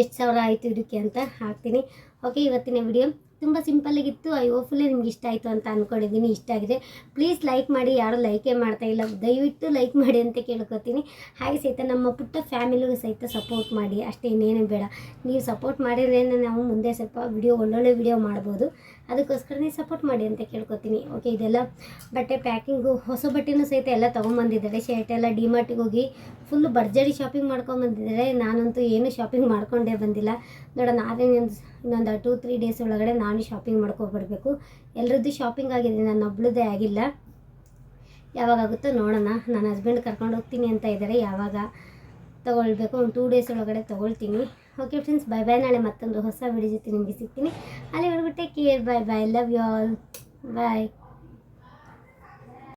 A: ಎಷ್ಟು ಸಾವಿರ ಆಯಿತು ಇದಕ್ಕೆ ಅಂತ ಹಾಕ್ತೀನಿ. ಓಕೆ ಇವತ್ತಿನ ವಿಡಿಯೋ ತುಂಬ ಸಿಂಪಲ್ಲಾಗಿತ್ತು ಐ ಹೋಪ್ಫುಲ್ಲಿ ನಿಮ್ಗೆ ಇಷ್ಟ ಆಯಿತು ಅಂತ ಅಂದ್ಕೊಂಡಿದ್ದೀನಿ ಇಷ್ಟ ಆಗಿದೆ. ಪ್ಲೀಸ್ ಲೈಕ್ ಮಾಡಿ, ಯಾರೂ ಲೈಕೇ ಮಾಡ್ತಾ ಇಲ್ಲ. ದಯವಿಟ್ಟು ಲೈಕ್ ಮಾಡಿ ಅಂತ ಕೇಳ್ಕೊತೀನಿ. ಹಾಗೆ ಸಹಿತ ನಮ್ಮ ಪುಟ್ಟ ಫ್ಯಾಮಿಲಿಗೂ ಸಹಿತ ಸಪೋರ್ಟ್ ಮಾಡಿ. ಅಷ್ಟೇ ಇನ್ನೇನು ಬೇಡ. ನೀವು ಸಪೋರ್ಟ್ ಮಾಡಿದ್ರೆ ನಾವು ಮುಂದೆ ಸ್ವಲ್ಪ ವಿಡಿಯೋ ಒಳ್ಳೊಳ್ಳೆ ವಿಡಿಯೋ ಮಾಡ್ಬೋದು. ಅದಕ್ಕೋಸ್ಕರನೇ ಸಪೋರ್ಟ್ ಮಾಡಿ ಅಂತ ಕೇಳ್ಕೊತೀನಿ. ಓಕೆ ಇದೆಲ್ಲ ಬಟ್ಟೆ ಪ್ಯಾಕಿಂಗು ಹೊಸ ಬಟ್ಟೆನೂ ಸಹಿತ ಎಲ್ಲ ತೊಗೊಂಬಂದಿದ್ದಾರೆ. ಶರ್ಟ್ ಎಲ್ಲ ಡಿಮಾರ್ಟಿಗೆ ಹೋಗಿ ಫುಲ್ಲು ಭರ್ಜರಿ ಶಾಪಿಂಗ್ ಮಾಡ್ಕೊಂಬಂದಿದ್ದಾರೆ. ನಾನಂತೂ ಏನು ಶಾಪಿಂಗ್ ಮಾಡ್ಕೊಂಡೇ ಬಂದಿಲ್ಲ. ನೋಡೋಣ, ಆದರೆ ಇನ್ನೊಂದು ಟೂ ತ್ರೀ ಡೇಸ್ ಒಳಗಡೆ ನಾನು ಶಾಪಿಂಗ್ ಮಾಡ್ಕೊಬರ್ಬೇಕು ಎಲ್ಲರದ್ದು ಶಾಪಿಂಗ್ ಆಗಿದೆ, ನಾನು ಒಬ್ಳದೇ ಆಗಿಲ್ಲ. ಯಾವಾಗ ಆಗುತ್ತೋ ನೋಡೋಣ. ನನ್ನ ಹಸ್ಬೆಂಡ್ ಕರ್ಕೊಂಡು ಹೋಗ್ತೀನಿ ಅಂತ ಇದ್ದಾರೆ ಯಾವಾಗ ತೊಗೊಳ್ಬೇಕು? ಒಂದು ಟೂ ಡೇಸ್ ಒಳಗಡೆ ತೊಗೊಳ್ತೀನಿ. ಓಕೆ ಫ್ರೆಂಡ್ಸ್ ಬೈ ಬೈ ನಾಳೆ ಮತ್ತೊಂದು ಹೊಸ ವಿಡಿಯೋ ಜೊತೆ ನಿಮಗೆ ಸಿಗ್ತೀನಿ. ಅಲ್ಲಿವರೆಗೂ take care bye bye love you all bye